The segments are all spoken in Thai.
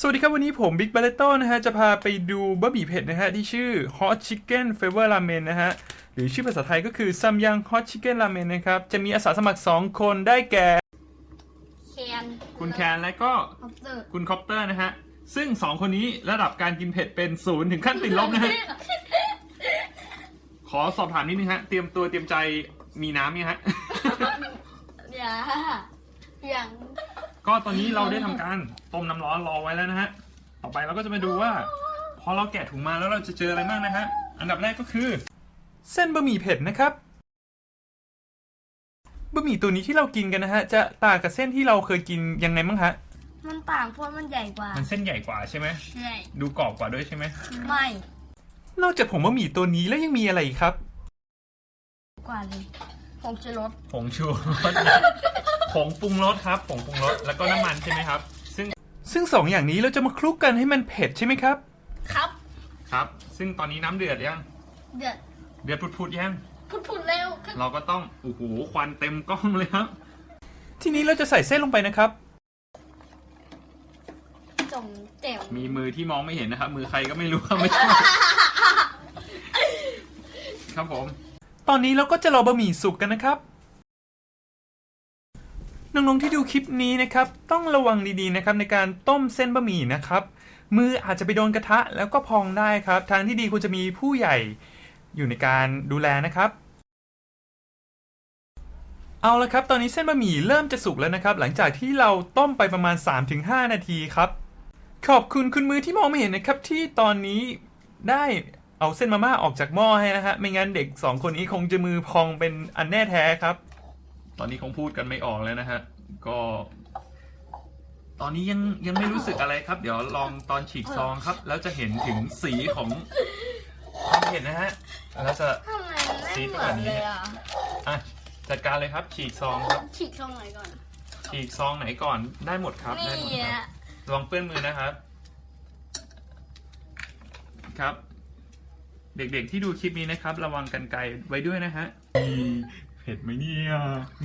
สวัสดีครับ วันนี้ผมบิ๊กบ a เลโต้นะฮะ จะพาไปดูบะหมี่เผ็ดนะฮะ ที่ชื่อ Hot Chicken Flavor Ramen นะฮะ หรือชื่อภาษาไทยก็คือซัมยัง Hot Chicken Ramen นะครับ จะมีอาสาสมัคร 2 คนได้แก่ แคนคุณแคนและก็คอปเตอร์คุณคอปเตอร์นะฮะ ซึ่ง 2 คนนี้ระดับการกินเผ็ดเป็นศูนย์ถึงขั้นติดลบนะฮะ ขอสอบถามนิดนึงฮะ เตรียมตัวเตรียมใจมีน้ำยังฮะ อย่าอย่าง ก็ตอนนี้เราได้ทำการต้มน้ำร้อนรอไว้แล้วนะฮะ ต่อไปเราก็จะมาดูว่า พอเราแกะถุงมาแล้วเราจะเจออะไรบ้างนะฮะ อันดับแรกก็คือ เส้นบะหมี่เผ็ดนะครับ บะหมี่ตัวนี้ที่เรากินกันนะฮะ จะต่างกับเส้นที่เราเคยกินยังไงบ้างฮะ มันต่างเพราะมันใหญ่กว่ามันเส้นใหญ่กว่าใช่ไหม ใช่ดูกรอบกว่าด้วยใช่ไหม ไม่นอกจากผงบะหมี่ตัวนี้แล้วยังมีอะไรอีกครับ กว่าเลยผงชูรสผงชูรส ผงปรุงรสครับผงปรุงรสแล้วก็น้ำมันใช่ไหมครับ ซึ่งซึ่งสองอย่างนี้เราจะมาคลุกกันให้มันเผ็ดใช่ไหมครับ ครับ ครับ ซึ่งตอนนี้น้ำเดือดยังเดือดเดือดพุดๆยังพุดๆเร็วเราก็ต้องโอ้โหควันเต็มกล้องเลยครับ ทีนี้เราจะใส่เส้นลงไปนะครับจงแจ่วมีมือที่มองไม่เห็นนะครับ มือใครก็ไม่รู้ครับไม่ใช่ครับผม ตอนนี้เราก็จะรอบะหมี่สุกกันนะครับ น้องๆที่ดูคลิปนี้นะครับต้องระวังดีๆนะครับในการต้มเส้นบะหมี่นะครับ มืออาจจะไปโดนกระทะแล้วก็พองได้ครับ ทางที่ดีควรจะมีผู้ใหญ่อยู่ในการดูแลนะครับ เอาละครับ ตอนนี้เส้นบะหมี่เริ่มจะสุกแล้วนะครับ หลังจากที่เราต้มไปประมาณ 3-5 นาทีครับ ขอบคุณคุณมือที่มองไม่เห็นนะครับ ที่ตอนนี้ได้เอาเส้นมาม่าออกจากหม้อให้นะฮะไม่งั้นเด็กสองคนนี้คงจะมือพองเป็นอันแน่แท้ครับ ตอนนี้คงพูดกันไม่ออกแล้วนะฮะ ก็ ตอนนี้ยังยังไม่รู้สึกอะไรครับ เดี๋ยวลองตอนฉีกซองครับ แล้วจะเห็นถึงสีของความเผ็ดนะฮะแล้วจะ ทำไมมันไม่เหมือนเลยอะอะจัดการเลยครับ ฉีกซองครับ ฉีกช่องไหนก่อนฉีกซองไหนก่อนได้หมดครับได้หมดนี่ครับ อะระวังเปื้อนมือนะครับ ครับ เด็กๆที่ดูคลิปนี้นะครับ ระวังกันไกลไว้ด้วยนะฮะเผ็ดไหมเนี่ย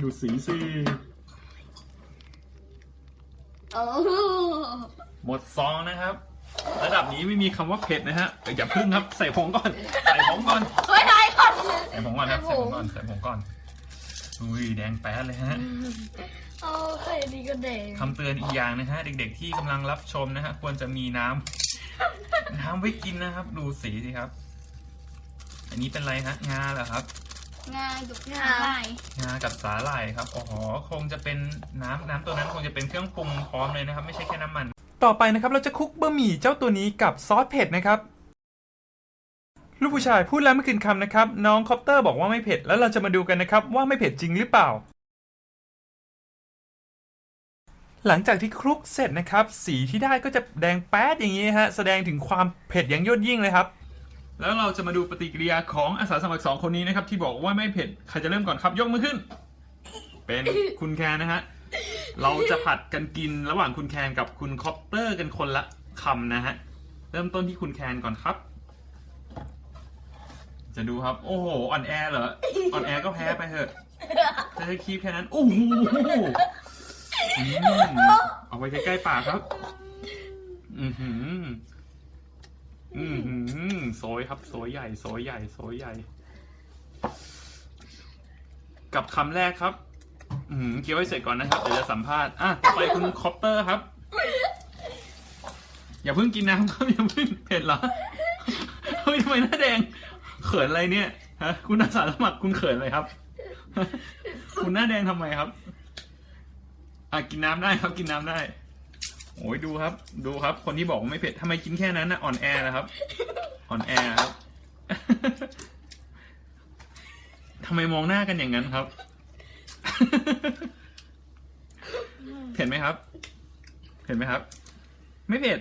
ดูสีสิโอ้หมดซองนะครับ ระดับนี้ไม่มีคำว่าเผ็ดนะฮะเอ้ยอย่าพึ่งครับใส่ผงก่อน ใส่ผงก่อนไม่ได้ก่อนใส่ผงก่อนครับใส่ผงก่อนใส่ผงก่อนอุ้ยแดงแป๊ดเลยฮะโอ้ใครดีก็เด็กคำเตือนอีกอย่างนะฮะ เด็กๆที่กำลังรับชมนะฮะ ควรจะมีน้ำน้ำไว้กินนะครับ ดูสีสิครับ อันนี้เป็นอะไรฮะงาเหรอครับ งานกับงานงากับสาหร่ายครับอ๋อคงจะเป็นน้ำน้ำตัวนั้นคงจะเป็นเครื่องปรุงพร้อมเลยนะครับ ไม่ใช่แค่น้ำมัน ต่อไปนะครับเราจะคลุกบะหมี่เจ้าตัวนี้กับซอสเผ็ดนะครับ ลูกผู้ชายพูดแล้วไม่คืนคำนะครับ น้องคอปเตอร์บอกว่าไม่เผ็ด แล้วเราจะมาดูกันนะครับว่าไม่เผ็ดจริงหรือเปล่า หลังจากที่คลุกเสร็จนะครับ สีที่ได้ก็จะแดงแป๊ดอย่างนี้ฮะ แสดงถึงความเผ็ดอย่างยอดยิ่งเลยครับ แล้วเราจะมาดูปฏิกิริยาของอาสาสมัครสองคนนี้นะครับ ที่บอกว่าไม่เผ็ดใครจะเริ่มก่อนครับยกมือขึ้น เป็นคุณแคนนะฮะเราจะผัดกันกินระหว่างคุณแคนกับคุณคอปเตอร์กันคนละคำนะฮะเริ่มต้นที่คุณแคนก่อนครับ จะดูครับ โอ้โหอ่อนแอเหรออ่อนแอก็แพ้ไปเถอะจะให้คีบแค่นั้นโอ้โหเอาไปใกล้ๆปากครับ อือหือ อือหือโซยครับโซยใหญ่โซยใหญ่โซยใหญ่ กับคำแรกครับ อืมเคี้ยวให้เสร็จก่อนนะครับเดี๋ยวจะสัมภาษณ์อะต่อไปคุณคอปเตอร์ครับ อย่าเพิ่งกินน้ำครับอย่าเพิ่งเผ็ดเหรอเฮ้ยทำไมหน้าแดง เขินอะไรเนี่ยฮะคุณอาสาสมัครคุณเขินอะไรครับ คุณหน้าแดงทำไมครับ อะกินน้ำได้ครับกินน้ำได้ โอ้ยดูครับ ดูครับ คนที่บอกว่าไม่เผ็ดทำไมกินแค่นั้นนะอ่อนแอนะครับอ่อนแอครับทำไมมองหน้ากันอย่างนั้นครับ เผ็ดไหมครับ เผ็ดไหมครับ ไม่เผ็ด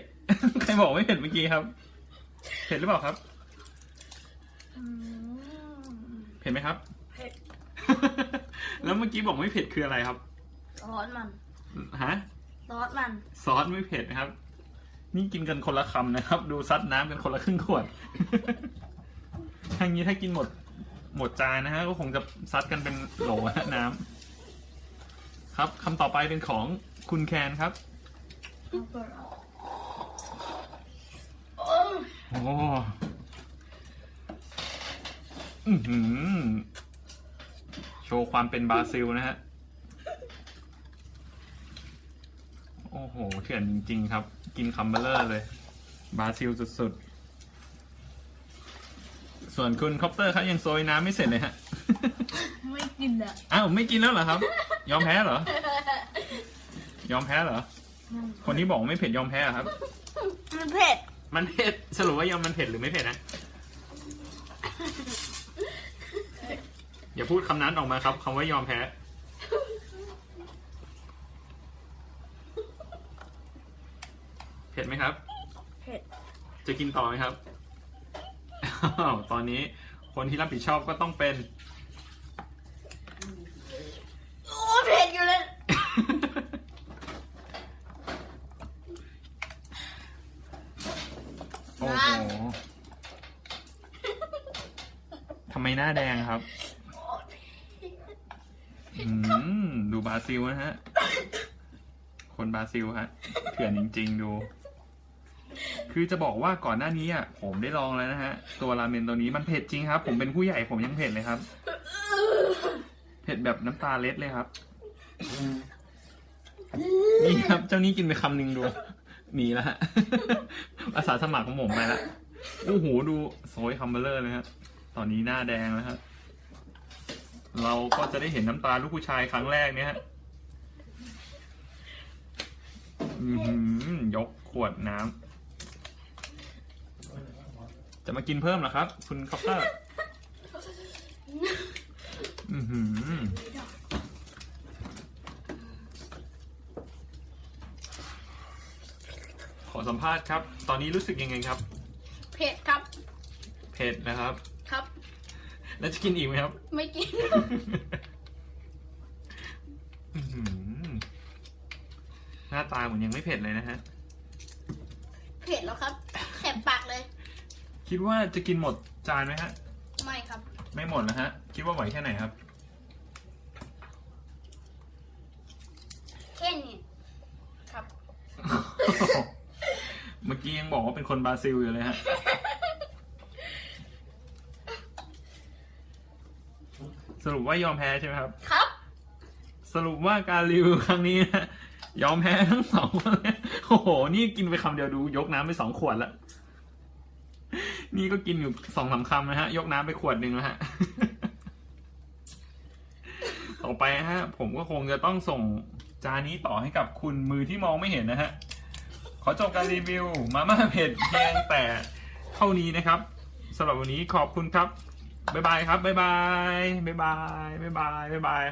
ใครบอกไม่เผ็ดเมื่อกี้ครับ เผ็ดหรือเปล่าครับ เผ็ดไหมครับ เผ็ด แล้วเมื่อกี้บอกไม่เผ็ดคืออะไรครับซอสมัน ฮะ ซอสมัน ซอสไม่เผ็ดนะครับ นี่กินกันคนละคำนะครับ ดูซัดน้ำกันคนละครึ่งขวด ทางนี้ถ้ากินหมด หมดจานนะฮะก็คงจะซัดกันเป็นโหลน้ำครับคำต่อไปเป็นของคุณแคนครับโอ้โอืหโชว์ความเป็นบราซิลนะฮะ โอ้โหเถื่อนจริง ๆ ครับ กินคัมเบอร์เลอร์เลยบราซิลสุดๆ ส่วนคุณคอปเตอร์ครับยังโซยน้ำไม่เสร็จเลยฮะ ไม่กินอะอ้าวไม่กินแล้วเหรอครับ ยอมแพ้เหรอ ยอมแพ้เหรอ คนที่บอกว่าไม่เผ็ดยอมแพ้เหรอครับ มันเผ็ด มันเผ็ดสรุปว่ายอมมันเผ็ดหรือไม่เผ็ดนะอย่าพูดคำนั้นออกมาครับคำว่ายอมแพ้ เผ็ดไหมครับ เผ็ด จะกินต่อไหมครับอ้าวตอนนี้คนที่รับผิดชอบก็ต้องเป็น โอ้เผ็ดอยู่เลย โอ้โหทำไมหน้าแดงครับอืมดูบราซิลนะฮะ คนบราซิลฮะเถื่อนจริง ๆ ดู คือจะบอกว่าก่อนหน้านี้อะผมได้ลองแล้วนะฮะ ตัวราเมนตัวนี้มันเผ็ดจริงครับ ผมเป็นผู้ใหญ่ผมยังเผ็ดเลยครับ เผ็ดแบบน้ำตาเล็ดเลยครับ นี่ครับ เจ้านี้กินไปคำหนึ่งดูหนีแล้วฮะอาสาสมัครของผมไปละโอ้โหดูโซยคัมเบอร์เลอร์เลยฮะตอนนี้หน้าแดงแล้วฮะเราก็จะได้เห็นน้ำตาลูกผู้ชายครั้งแรกเนี่ยฮะยกขวดน้ำ จะมากินเพิ่มเหรอครับ คุณคอปเตอร์อือหือขอสัมภาษณ์ครับ ตอนนี้รู้สึกยังไงครับ เผ็ดครับ เผ็ดนะครับ ครับ แล้วจะกินอีกไหมครับ ไม่กิน อื้อหือหน้าตาเหมือนยังไม่เผ็ดเลยนะฮะ เผ็ดแล้วครับแสบปากเลย คิดว่าจะกินหมดจานไหมฮะ ไม่ครับ ไม่หมดนะฮะ คิดว่าไหวแค่ไหนครับ แค่นี้ครับ เมื่อกี้ยังบอกว่าเป็นคนบราซิลอยู่เลยฮะ สรุปว่ายอมแพ้ใช่ไหมครับ ครับ สรุปว่าการรีวิวครั้งนี้นะยอมแพ้ทั้งสองคนเลยโอ้โห นี่กินไปคำเดียวดูยกน้ำไปสองขวดแล้ว นี่ก็กินอยู่สองสามคำนะฮะ ยกน้ำไปขวดหนึ่งแล้วฮะ ต่อไปฮะ ผมก็คงจะต้องส่งจานนี้ต่อให้กับคุณมือที่มองไม่เห็นนะฮะ ขอจบการรีวิว มาม่าเผ็ดเพียงแต่เท่านี้นะครับสำหรับวันนี้ขอบคุณครับบ๊ายบายครับบ๊ายบายบ๊ายบายบ๊ายบายบ๊ายบาย